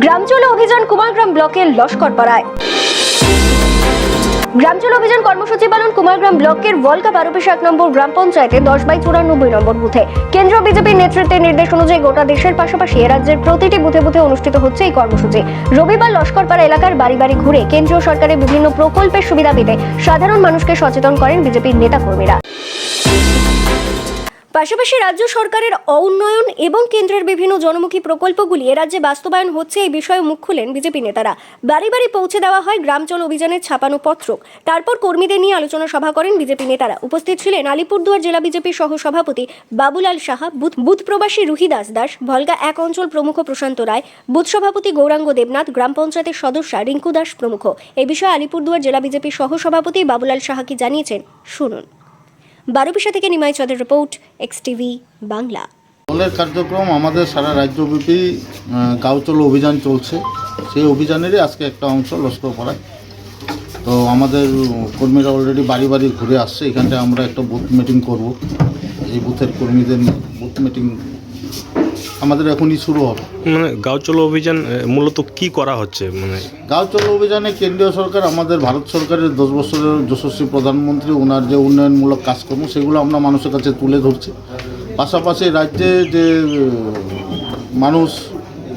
গ্রাম চলো অভিযান কুমারগ্রাম ব্লকের লস্করপাড়ায়। গ্রাম চলো অভিযান কর্মসূচি পালন কুমারগ্রাম ব্লকের ওয়ালকা বারোপিস এক নম্বর গ্রাম পঞ্চায়েতে দশ বাই চুরানব্বই নম্বর বুথে। কেন্দ্রীয় বিজেপির নেতৃত্বের নির্দেশ অনুযায়ী গোটা দেশের পাশাপাশি রাজ্যের প্রতিটি বুথে বুথে অনুষ্ঠিত হচ্ছে এই কর্মসূচি। রবিবার লস্করপাড়া এলাকার বাড়ি বাড়ি ঘুরে কেন্দ্রীয় সরকারের বিভিন্ন প্রকল্পের সুবিধা পেতে সাধারণ মানুষকে সচেতন করেন বিজেপির নেতাকর্মীরা। পাশাপাশি রাজ্য সরকারের অউন্নয়ন এবং কেন্দ্রের বিভিন্ন জনমুখী প্রকল্পগুলি এ রাজ্যে বাস্তবায়ন হচ্ছে এই বিষয়ে মুখ খুলেন বিজেপি নেতারা। বাড়ি বাড়ি পৌঁছে দেওয়া হয় গ্রাম চল অভিযানের ছাপানো পত্র তারপর কর্মীদের নিয়ে আলোচনা সভা করেন বিজেপি নেতারা। উপস্থিত ছিলেন আলিপুরদুয়ার জেলা বিজেপির সহ সভাপতি বাবুলাল সাহা, বুথ প্রবাসী রুহিদাস দাস, ভলগা এক অঞ্চল প্রমুখ প্রশান্ত রায়, বুথ সভাপতি গৌরাঙ্গ দেবনাথ, গ্রাম পঞ্চায়েতের সদস্য রিঙ্কু দাস প্রমুখ। এ বিষয়ে আলিপুরদুয়ার জেলা বিজেপির সহ সভাপতি বাবুলাল সাহা কি জানিয়েছেন শুনুন। বারোপিসা থেকে নিমাই চদের রিপোর্ট, এক্স টিভি, বাংলা। দলের কার্যক্রম আমাদের সারা রাজ্যব্যাপী গাউচল অভিযান চলছে। সেই অভিযানেরই আজকে একটা অংশ লস্করপাড়ায় তো আমাদের কর্মীরা অলরেডি বাড়ি বাড়ি ঘুরে আসছে। এখানটায় আমরা একটা বুথ মিটিং করব। এই বুথের কর্মীদের বুথ মিটিং আমাদের এখনই শুরু হবে। মানে গাঁও চলো অভিযান মূলত কি করা হচ্ছে? মানে গাঁও চলো অভিযানে কেন্দ্রীয় সরকার আমাদের ভারত সরকারের দশ বছরের যশস্বী প্রধানমন্ত্রী ওনার যে উন্নয়নমূলক কাজকর্ম সেগুলো আমরা মানুষের কাছে তুলে ধরছি। পাশাপাশি রাজ্যে যে মানুষ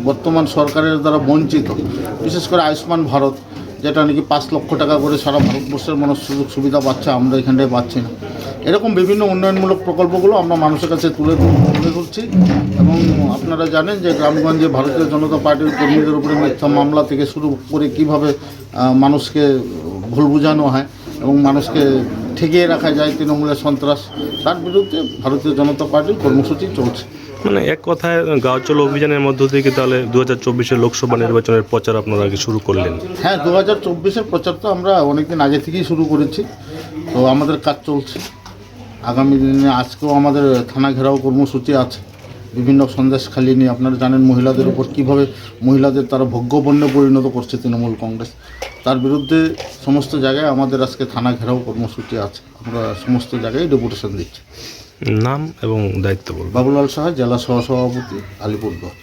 বর্তমান সরকারের দ্বারা বঞ্চিত বিশেষ করে আয়ুষ্মান ভারত যেটা নাকি পাঁচ লক্ষ টাকা করে সারা ভারতবর্ষের মানুষ সুযোগ সুবিধা পাচ্ছে, আমরা এখানটায় পাচ্ছি না। এরকম বিভিন্ন উন্নয়নমূলক প্রকল্পগুলো আমরা মানুষের কাছে তুলে তুলে ধরছি এবং আপনারা জানেন যে গ্রামগঞ্জে ভারতীয় জনতা পার্টির কর্মীদের উপরে মিথ্যা মামলা থেকে শুরু করে কীভাবে মানুষকে ভুল বোঝানো হয় এবং মানুষকে ঠেকিয়ে রাখা যায় তৃণমূলের সন্ত্রাস, তার বিরুদ্ধে ভারতীয় জনতা পার্টির কর্মসূচি চলছে। মানে এক কথায় গাঁও চলো অভিযানের মধ্য থেকে তাহলে দু হাজার চব্বিশের লোকসভা নির্বাচনের প্রচার আপনারা আগে শুরু করলেন। হ্যাঁ দু হাজার চব্বিশের প্রচার তো আমরা অনেকদিন আগে থেকেই শুরু করেছি। তো আমাদের কাজ চলছে। আগামী দিনে আজকেও আমাদের থানা ঘেরাও কর্মসূচি আছে। বিভিন্ন সন্দেশখালি নিয়ে আপনারা জানেন মহিলাদের উপর কীভাবে মহিলাদের তারা ভোগ্যপণ্য পরিণত করছে তৃণমূল কংগ্রেস। তার বিরুদ্ধে সমস্ত জায়গায় আমাদের আজকে থানা ঘেরাও কর্মসূচি আছে। আমরা সমস্ত জায়গায় ডেপুটেশন দিচ্ছি। নাম এবং দায়িত্ব বলব। বাবুলাল সাহা জেলা সহসভাপতি আলিপুরদুয়ার।